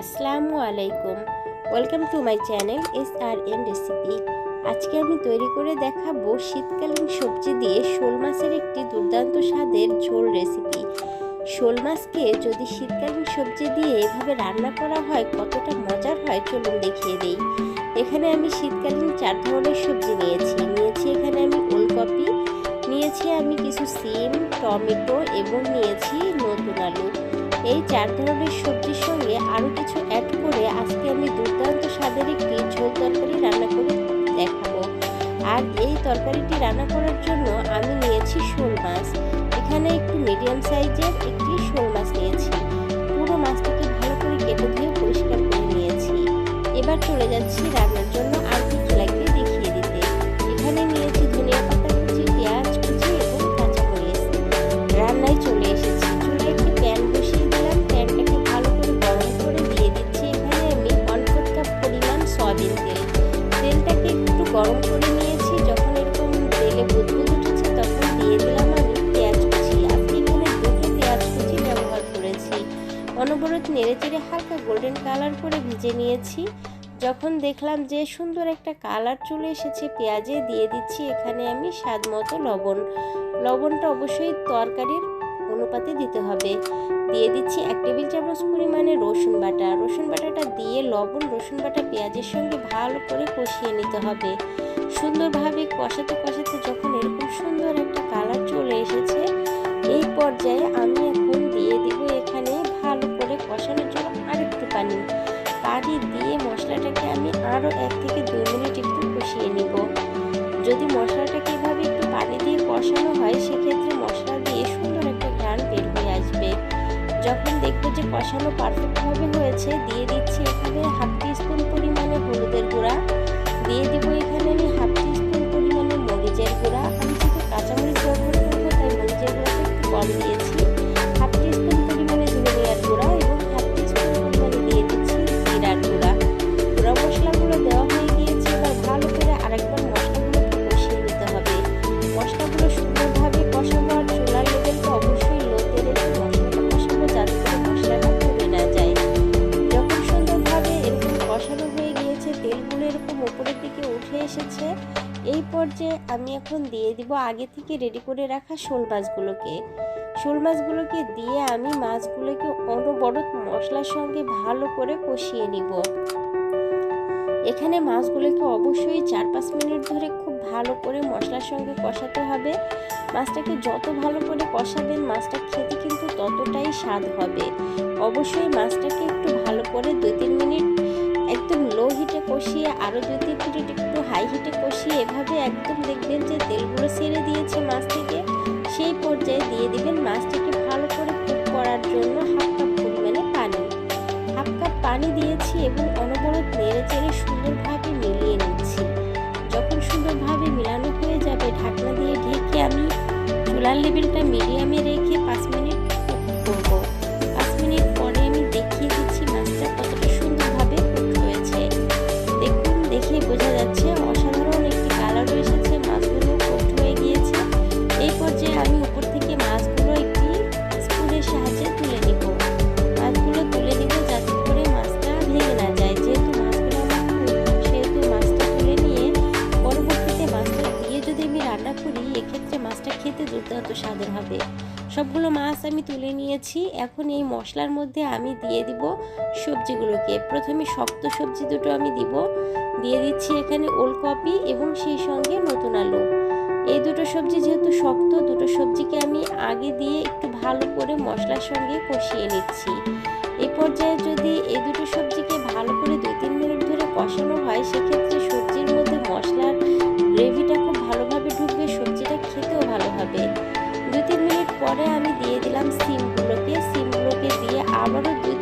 আসসালামু আলাইকুম। Welcome to my channel S R N recipe আজকে আমি তৈরি করে দেখাবো শীতকালীন সবজি দিয়ে শোল মাছের একটি দুর্দান্ত স্বাদের ঝোল রেসিপি শোল মাছকে যদি শীতকালীন সবজি দিয়ে এভাবে রান্না করা হয়, কতটা মজার হয় চলুন দেখিয়ে দিই। এখানে আমি শীতকালীন চার ধরনের সবজি নিয়েছি। নিয়েছি এখানে আমি ওলকপি, নিয়েছি আমি কিছু সিম, টমেটো এবং নিয়েছি নতুন আলু। এই চার ধরনের সবজির সঙ্গে আরও কিছু অ্যাড করে আজকে আমি দুর্দান্ত স্বাদের একটি ঝোল তরকারি রান্না করে দেখাবো। আর এই তরকারিটি রান্না করার জন্য আমি নিয়েছি শোল মাছ। এখানে একটু মিডিয়াম সাইজের একটি শোল মাছ নিয়েছি। পুরো মাছটাকে ভালো করে কেটে ধুয়ে পরিষ্কার করে নিয়েছি। এবার চলে যাচ্ছি রান্নার জন্য। গরম করে নিয়েছি, যখন এরকম তেলে বুদবুদ উঠেছে তখন দিয়ে দিলাম আমি পেঁয়াজ কুচি। আজকে এখানে দুটো পেঁয়াজ কুচি ব্যবহার করেছি। অনবরত নেড়ে চেড়ে হালকা গোল্ডেন কালার করে ভিজে নিয়েছি। যখন দেখলাম যে সুন্দর একটা কালার চলে এসেছে, পেঁয়াজে দিয়ে দিচ্ছি এখানে আমি স্বাদ মতো লবণ। লবণটা অবশ্যই তরকারির অনুপাতে দিতে হবে। দিয়ে দিচ্ছি এক টেবিল চামচ পরিমাণে রসুন বাটা। রসুন বাটাটা দিয়ে লবণ, রসুন বাটা, পেঁয়াজের সঙ্গে ভালো করে কষিয়ে নিতে হবে। সুন্দরভাবে কষাতে কষাতে যখন এরকম সুন্দর একটা কালার চলে এসেছে, এই পর্যায়ে আমি এখন দিয়ে দিব এখানে ভালো করে কষানোর জন্য আরেকটু পানি। পানি দিয়ে মশলাটাকে আমি আরও এক থেকে দুই মিনিট একটু কষিয়ে নিব। যদি মশলাটাকে এভাবে একটু পানি দিয়ে কষানো হয়, সেক্ষেত্রে কষানো পারফেক্টভাবে হয়েছে, দিয়ে দিচ্ছি এখানে হাফ টিস্পুন পরিমাণে হলুদের গুঁড়া। দিয়ে দিব এখানে আমি হাফ টিস্পুন পরিমাণে মরিচের গুঁড়া। আমি কিন্তু কাঁচামরিচ ব্যবহার এসেছে। এই পর্যায়ে আমি এখন দিয়ে দিব আগে থেকে রেডি করে রাখা শোল মাছগুলোকে। শোল মাছগুলোকে দিয়ে আমি মাছগুলোকে অনবরত মশলার সঙ্গে ভালো করে কষিয়ে নিব। এখানে মাছগুলোকে অবশ্যই চার পাঁচ মিনিট ধরে খুব ভালো করে মশলার সঙ্গে কষাতে হবে। মাছটাকে যত ভালো করে কষাবেন, মাছটা খেতে কিন্তু ততটাই স্বাদ হবে। অবশ্যই মাছটাকে একটু ভালো করে দুই তিন মিনিট একদম লো হিটে কষিয়ে আরও দুই তিন মিনিট হাই হিটে কষিয়ে এভাবে একদম দেখবেন যে তেলগুলো ছেড়ে দিয়েছে মাছ থেকে, সেই পর্যায়ে দিয়ে দিবেন মাছটাকে ভালো করে কুক করার জন্য হাফ কাপ পরিমাণে পানি। হাফ কাপ পানি দিয়েছি এবং অনবরত নেড়ে চেড়ে সুন্দরভাবে মিলিয়ে নিচ্ছি। যখন সুন্দরভাবে মিলানো হয়ে যাবে, ঢাকনা দিয়ে ঢেকে আমি চুলার লেভেলটা মিডিয়ামে রেখে পাঁচ মিনিট রান্না এক্ষেত্রে মাছটা খেতে দুর্দান্ত স্বাদের হবে। সবগুলো মাছ আমি তুলে নিয়েছি। এখন এই মশলার মধ্যে আমি দিয়ে দিব সবজিগুলোকে। প্রথমে শক্ত সবজি দুটো আমি দিব। দিয়ে দিচ্ছি এখানে ওলকপি এবং সেই সঙ্গে নতুন আলু। এই দুটো সবজি যেহেতু শক্ত, দুটো সবজিকে আমি আগে দিয়ে একটু ভালো করে মশলার সঙ্গে কষিয়ে নিচ্ছি। এই পর্যায়ে যদি এই দুটো সবজিকে ভালো করে দুই তিন মিনিট ধরে কষানো হয়, সেক্ষেত্রে সবজির মধ্যে মশলার গ্রেভিটা খুব হবে। দু তিন মিনিট পরে আমি দিয়ে দিলাম সিমগুলোকে। সিমগুলোকে দিয়ে আবারও দুই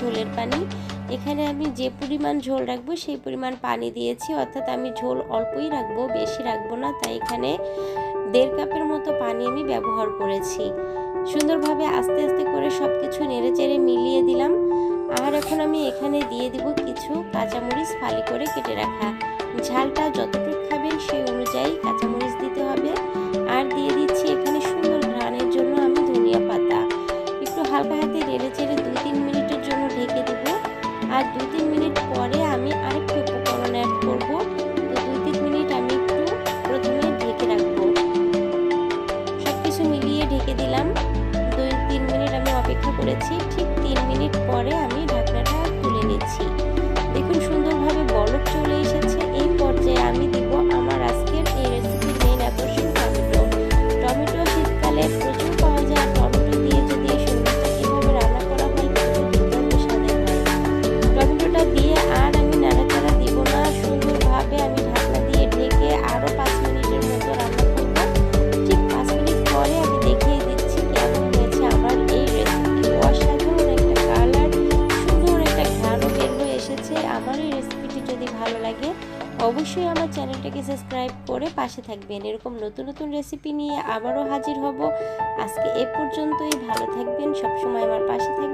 ঝোলের পানি। এখানে আমি যে পরিমাণ ঝোল রাখব সেই পরিমাণ পানি দিয়েছি, অর্থাৎ আমি ঝোল অল্পই রাখব, বেশি রাখব না। তাই এখানে দেড় কাপের মতো পানি আমি ব্যবহার করেছি। সুন্দরভাবে আস্তে আস্তে করে সব কিছু নেড়ে চেড়ে মিলিয়ে দিলাম। আর এখন আমি এখানে দিয়ে দিব কিছু কাঁচামরিচ ফালি করে কেটে রাখা। ঝালটা যতটুকু খাবেন সেই অনুযায়ী কাঁচামরিচ দিতে হবে পরে আমি অবশ্যই আমার চ্যানেলটাকে সাবস্ক্রাইব করে পাশে থাকবেন। এরকম নতুন নতুন রেসিপি নিয়ে আবারও হাজির হব। আজকে এ পর্যন্তই, ভালো থাকবেন, সবসময় আমার পাশে থাকবেন।